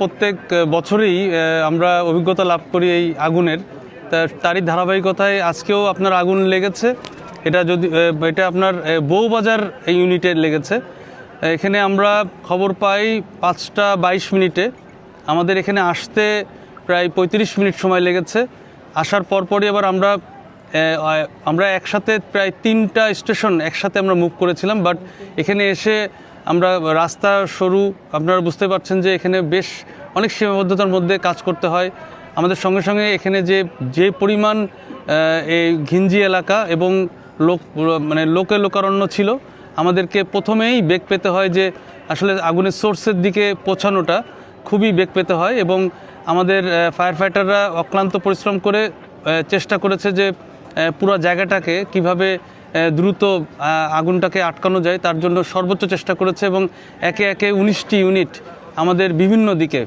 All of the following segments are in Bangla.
প্রত্যেক বছরই আমরা অভিজ্ঞতা লাভ করি এই আগুনের। তারই ধারাবাহিকতায় আজকেও আপনার আগুন লেগেছে। এটা যদি এটা আপনার বউবাজার এই ইউনিটে লেগেছে। এখানে আমরা খবর পাই পাঁচটা বাইশ মিনিটে। আমাদের এখানে আসতে প্রায় পঁয়ত্রিশ মিনিট সময় লেগেছে। আসার পরপরই আবার আমরা আমরা একসাথে প্রায় তিনটা স্টেশন একসাথে আমরা মুভ করেছিলাম। বাট এখানে এসে আমরা রাস্তা সরু, আপনারা বুঝতে পারছেন যে এখানে বেশ অনেক সীমাবদ্ধতার মধ্যে কাজ করতে হয়। আমাদের সঙ্গে সঙ্গে এখানে যে যে পরিমাণ এই ঘিঞ্জি এলাকা এবং লোক মানে লোকে লোকারণ্য ছিল, আমাদেরকে প্রথমেই বেগ পেতে হয় যে আসলে আগুনের সোর্সের দিকে পৌঁছানোটা খুবই বেগ পেতে হয় এবং আমাদের ফায়ার ফাইটাররা অক্লান্ত পরিশ্রম করে চেষ্টা করেছে যে পুরো জায়গাটাকে কীভাবে দ্রুত আগুনটাকে আটকানো যায়। তার জন্য সর্বোচ্চ চেষ্টা করেছে এবং একে একে উনিশটি ইউনিট আমাদের বিভিন্ন দিকে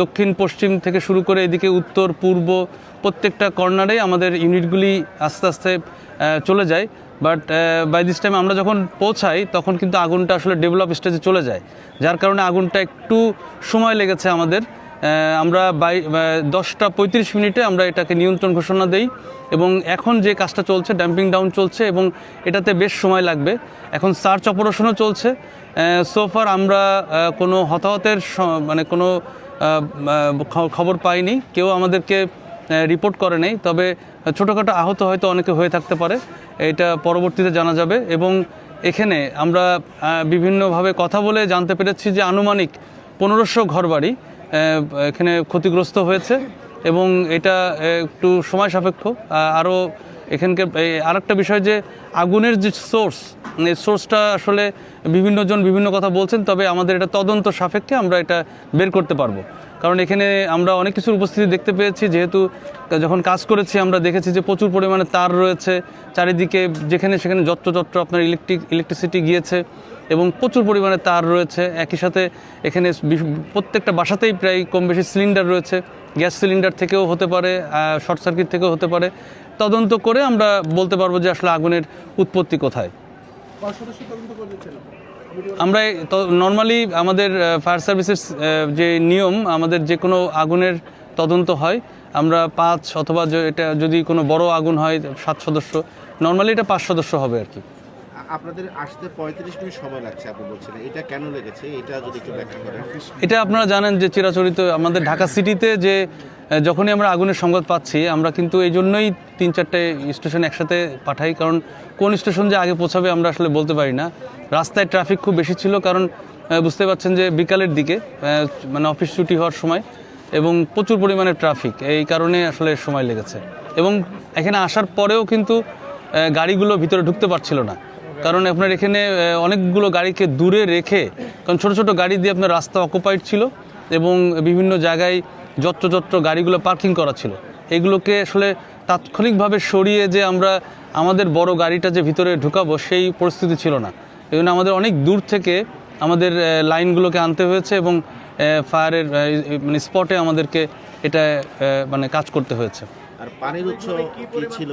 দক্ষিণ, পশ্চিম থেকে শুরু করে এদিকে উত্তর, পূর্ব প্রত্যেকটা কর্নারে আমাদের ইউনিটগুলি আস্তে আস্তে চলে যায়। বাট বাই দিস টাইম আমরা যখন পৌঁছাই, তখন কিন্তু আগুনটা আসলে ডেভেলপ স্টেজে চলে যায়। যার কারণে আগুনটা একটু সময় লেগেছে আমাদের। আমরা বাই দশটা পঁয়ত্রিশ মিনিটে আমরা এটাকে নিয়ন্ত্রণ ঘোষণা দেই এবং এখন যে কাজটা চলছে ড্যাম্পিং ডাউন চলছে এবং এটাতে বেশ সময় লাগবে। এখন সার্চ অপারেশনও চলছে। সোফার আমরা কোনো হতাহতের মানে কোনো খবর পাইনি। কেউ আমাদেরকে রিপোর্ট করে নেই। তবে ছোটোখাটো আহত হয়তো অনেকে হয়ে থাকতে পারে। এটা পরবর্তীতে জানা যাবে এবং এখানে আমরা বিভিন্নভাবে কথা বলে জানতে পেরেছি যে আনুমানিক পনেরোশো ঘরবাড়ি এখানে ক্ষতিগ্রস্ত হয়েছে এবং এটা একটু সময় সাপেক্ষ। আরও এখানকার আর একটা বিষয় যে আগুনের যে সোর্স সোর্সটা আসলে বিভিন্নজন বিভিন্ন কথা বলছেন, তবে আমাদের এটা তদন্ত সাপেক্ষে আমরা এটা বের করতে পারব। কারণ এখানে আমরা অনেক কিছুর উপস্থিতি দেখতে পেয়েছি, যেহেতু যখন কাজ করেছি আমরা দেখেছি যে প্রচুর পরিমাণে তার রয়েছে, চারিদিকে যেখানে সেখানে যত্র যত্র আপনার ইলেকট্রিক, ইলেকট্রিসিটি গিয়েছে। এবং প্রচুর পরিমাণে তার রয়েছে। একই সাথে এখানে প্রত্যেকটা বাসাতেই প্রায় কম বেশি সিলিন্ডার রয়েছে। গ্যাস সিলিন্ডার থেকেও হতে পারে শর্ট সার্কিট থেকেও হতে পারে। তদন্ত করে আমরা বলতে পারব যে আসলে আগুনের উৎপত্তি কোথায়। আমরা নর্মালি আমাদের ফায়ার সার্ভিসেস যে নিয়ম, আমাদের যে কোনো আগুনের তদন্ত হয়। আমরা পাঁচ অথবা এটা যদি কোনো বড় আগুন হয়, সাত সদস্য নর্মালি এটা পাঁচ সদস্য হবে আর কি। আপনাদের আসতে পঁয়ত্রিশ মিনিট সময় লাগছে, আপনি এটা কেন লেগেছে? এটা যদি একটু ব্যাখ্যা করেন। এটা আপনারা জানেন যে চিরাচরিত আমাদের ঢাকা সিটিতে যে যখনই আমরা আগুনের সংবাদ পাচ্ছি, আমরা কিন্তু এই জন্যই তিন চারটে স্টেশন একসাথে পাঠাই, কারণ কোন স্টেশন যে আগে পৌঁছাবে আমরা আসলে বলতে পারি না। রাস্তায় ট্রাফিক খুব বেশি ছিল, কারণ বুঝতে পারছেন যে বিকালের দিকে মানে অফিস ছুটি হওয়ার সময়, এবং প্রচুর পরিমাণে ট্রাফিক, এই কারণে আসলে সময় লেগেছে। এবং এখানে আসার পরেও কিন্তু গাড়িগুলো ভিতরে ঢুকতে পারছিল না। কারণ আপনার এখানে অনেকগুলো গাড়িকে দূরে রেখে, কারণ ছোট ছোট গাড়ি দিয়ে আপনার রাস্তা অকুপাইড ছিল এবং বিভিন্ন জায়গায় যত্র যত্র গাড়িগুলো পার্কিং করা ছিল। এগুলোকে আসলে তাৎক্ষণিকভাবে সরিয়ে যে আমরা আমাদের বড় গাড়িটা যে ভিতরে ঢুকাবো সেই পরিস্থিতি ছিল না। এই জন্য আমাদের অনেক দূর থেকে আমাদের লাইনগুলোকে আনতে হয়েছে এবং ফায়ারের মানে স্পটে আমাদেরকে এটা মানে কাজ করতে হয়েছে। আর পানির উৎস কি ছিল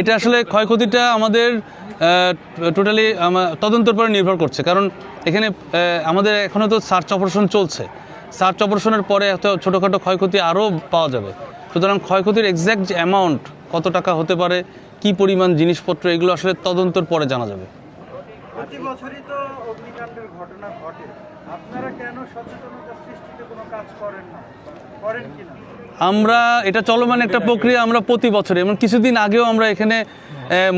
এটা আসলে ক্ষয়ক্ষতিটা আমাদের টোটালি তদন্তের পরে নির্ভর করছে। কারণ এখানে আমাদের এখনও তো সার্চ অপারেশন চলছে। সার্চ অপারেশনের পরে এত ছোটোখাটো ক্ষয়ক্ষতি আরও পাওয়া যাবে। সুতরাং ক্ষয়ক্ষতির এক্স্যাক্ট যে অ্যামাউন্ট কত টাকা হতে পারে কি পরিমাণ জিনিসপত্র এগুলো আসলে তদন্তের পরে জানা যাবে। প্রতি বছরই তো অগ্নিকাণ্ডের ঘটনা ঘটে। আপনারা কেন সচেতনতা সৃষ্টিতে কোনো কাজ করেন না? করেন কি না আমরা, এটা চলমান একটা প্রক্রিয়া আমরা প্রতি বছরে এবং কিছুদিন আগেও আমরা এখানে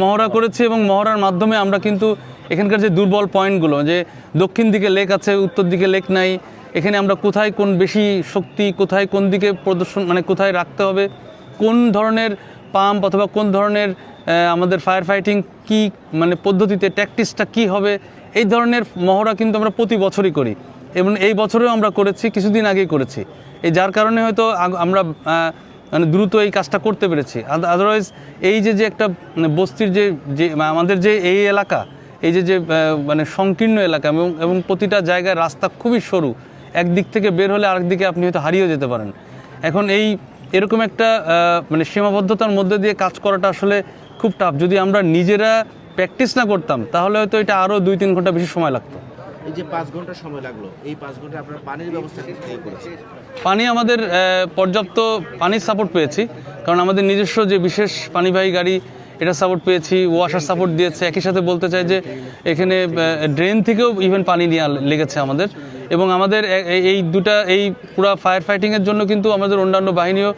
মহড়া করেছি এবং মহড়ার মাধ্যমে আমরা কিন্তু এখানকার যে দুর্বল পয়েন্টগুলো, যে দক্ষিণ দিকে লেক আছে, উত্তর দিকে লেক নাই, এখানে আমরা কোথায় কোন বেশি শক্তি, কোথায় কোন দিকে প্রদর্শন মানে কোথায় রাখতে হবে, কোন ধরনের পাম্প অথবা কোন ধরনের আমাদের ফায়ার ফাইটিং কী মানে পদ্ধতিতে ট্যাকটিসটা কি হবে, এই ধরনের মহড়া কিন্তু আমরা প্রতি বছরই করি। এবং এই বছরেও আমরা করেছি, কিছুদিন আগেই করেছি। এই যার কারণে হয়তো আমরা মানে দ্রুত এই কাজটা করতে পেরেছি। আদারওয়াইজ এই যে যে একটা মানে বস্তির যে যে আমাদের যে এই এলাকা, এই যে যে মানে সংকীর্ণ এলাকা এবং এবং প্রতিটা জায়গায় রাস্তা খুবই সরু, একদিক থেকে বের হলে আরেক দিকে আপনি হয়তো হারিয়ে যেতে পারেন। এখন এই এরকম একটা মানে সীমাবদ্ধতার মধ্যে দিয়ে কাজ করাটা আসলে খুব টাফ যদি আমরা নিজেরা প্র্যাকটিস না করতাম, তাহলে হয়তো এটা আরও দুই তিন ঘণ্টা বেশি সময় লাগতো। এই যে পাঁচ ঘণ্টা সময় লাগল, এই পাঁচ ঘণ্টা আপনার পানির ব্যবস্থা করেছেন? পানি আমাদের পর্যাপ্ত পানির সাপোর্ট পেয়েছি, কারণ আমাদের নিজস্ব যে বিশেষ পানিবাহী গাড়ি, এটা সাপোর্ট পেয়েছি ওয়াশার সাপোর্ট দিয়েছে, একই সাথে বলতে চাই যে এখানে ড্রেন থেকেও ইভেন পানি নেওয়া লেগেছে আমাদের। এবং আমাদের এই দুটা, এই পুরো ফায়ার ফাইটিংয়ের জন্য কিন্তু আমাদের অন্যান্য বাহিনীও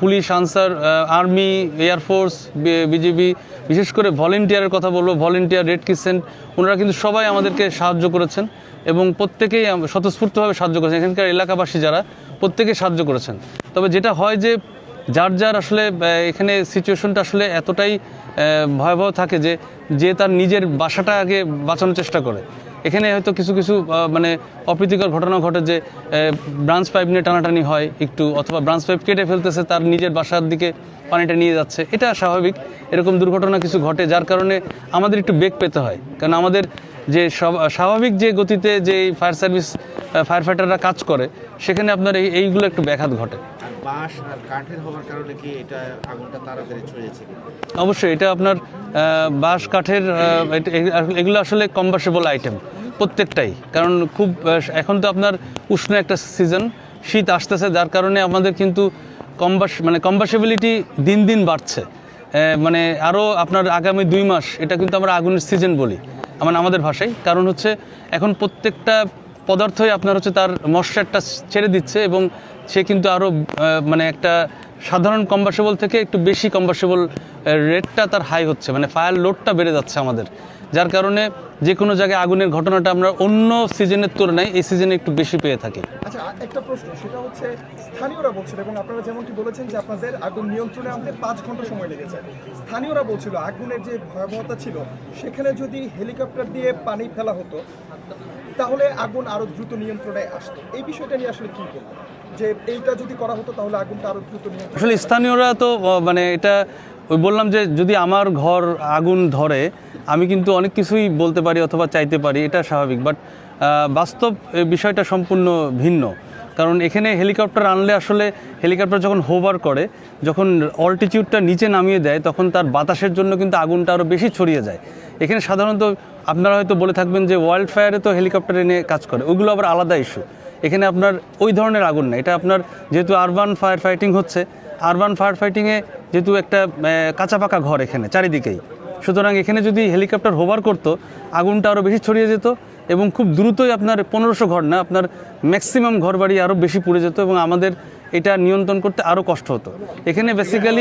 police, Ansar army air force BJP বিশেষ করে ভলেন্টিয়ারের কথা বলব, ভলেন্টিয়ার, রেড কিসেন্ট ওনারা কিন্তু সবাই আমাদেরকে সাহায্য করেছেন এবং প্রত্যেকেই স্বতঃস্ফূর্তভাবে সাহায্য করেছেন। এখানকার এলাকাবাসী যারা, প্রত্যেকেই সাহায্য করেছেন। তবে যেটা হয় যে, যার যার আসলে এখানে সিচুয়েশনটা আসলে এতটাই ভয়াবহ থাকে যে যে তার নিজের বাসাটা আগে বাঁচানোর চেষ্টা করে। এখানে হয়তো কিছু কিছু মানে অপ্রীতিকর ঘটনা ঘটে যে ব্রাঞ্চ পাইপ নিয়ে টানাটানি হয় একটু অথবা ব্রাঞ্চ পাইপ কেটে ফেলতেছে তার নিজের বাসার দিকে পানিটা নিয়ে যাচ্ছে। এটা স্বাভাবিক। এরকম দুর্ঘটনা কিছু ঘটে যার কারণে আমাদের একটু বেগ পেতে হয়। কারণ আমাদের যে স্বাভাবিক যে গতিতে যে ফায়ার সার্ভিস ফায়ার ফাইটাররা কাজ করে সেখানে আপনার এই এইগুলো একটু ব্যাঘাত ঘটে। বাঁশ আর কাঠের হওয়ার কারণে কি এটা আগুনটা তাড়াতাড়ি ছড়িয়েছে অবশ্যই এটা আপনার বাঁশ কাঠের এগুলো আসলে কম্বাসেবল আইটেম প্রত্যেকটাই। কারণ খুব এখন তো আপনার উষ্ণ একটা সিজন শীত আসতেছে, যার কারণে আমাদের কিন্তু কম্বাস মানে কম্বাসেবিলিটি দিন দিন বাড়ছে। মানে আরও আপনার আগামী দুই মাস, এটা কিন্তু আমরা আগুনের সিজন বলি মানে আমাদের ভাষায়। কারণ হচ্ছে, এখন প্রত্যেকটা পদার্থই আপনার হচ্ছে তার মশ্চারটা ছেড়ে দিচ্ছে এবং সে কিন্তু আরও মানে একটা সাধারণ কম্বাসেবল থেকে একটু বেশি কম্বাসেবল রেটটা তার হাই হচ্ছে মানে ফায়ার লোডটা বেড়ে যাচ্ছে আমাদের। যার কারণে যে কোনো জায়গায় আগুনের ঘটনাটা আমরা অন্য সিজনের তুলনায় এই সিজনে একটু বেশি পেয়ে থাকি। আচ্ছা একটা প্রশ্ন, সেটা হচ্ছে স্থানীয়রা বলছিল এবং আপনারা যেমনটি বলেছেন যে আপনাদের আগুন নিয়ন্ত্রণে আনতে পাঁচ ঘণ্টা সময় লেগেছে। স্থানীয়রা বলছিল আগুনের যে ভয়াবহতা ছিল, সেখানে যদি হেলিকপ্টার দিয়ে পানি ফেলা হতো তাহলে আগুন আরও দ্রুত নিয়ন্ত্রণে আসতো। এই বিষয়টা নিয়ে আসলে কি বলব যে এইটা যদি করা হতো তাহলে আগুনটা আরও দ্রুত নিয়ন্ত্রণ আসলে স্থানীয়রা তো মানে এটা ওই বললাম যে যদি আমার ঘর আগুন ধরে আমি কিন্তু অনেক কিছুই বলতে পারি অথবা চাইতে পারি এটা স্বাভাবিক। বাট বাস্তব বিষয়টা সম্পূর্ণ ভিন্ন। কারণ এখানে হেলিকপ্টার আনলে আসলে হেলিকপ্টার যখন হোভার করে, যখন অল্টিটিউডটা নিচে নামিয়ে দেয়, তখন তার বাতাসের জন্য কিন্তু আগুনটা আরও বেশি ছড়িয়ে যায়। এখানে সাধারণত আপনারা হয়তো বলে থাকবেন যে ওয়াইল্ড ফায়ারে তো হেলিকপ্টার এনে কাজ করে, ওগুলো আবার আলাদা ইস্যু এখানে আপনার ওই ধরনের আগুন না এটা আপনার যেহেতু আরবান ফায়ার ফাইটিং হচ্ছে আরবান ফায়ার ফাইটিংয়ে যেহেতু একটা কাঁচা পাকা ঘর এখানে, চারিদিকেই। সুতরাং এখানে যদি হেলিকপ্টার হোভার করতো, আগুনটা আরও বেশি ছড়িয়ে যেত এবং খুব দ্রুতই আপনার পনেরোশো ঘর না, আপনার ম্যাক্সিমাম ঘর বাড়ি আরও বেশি পুড়ে যেত এবং আমাদের এটা নিয়ন্ত্রণ করতে আরও কষ্ট হতো। এখানে বেসিক্যালি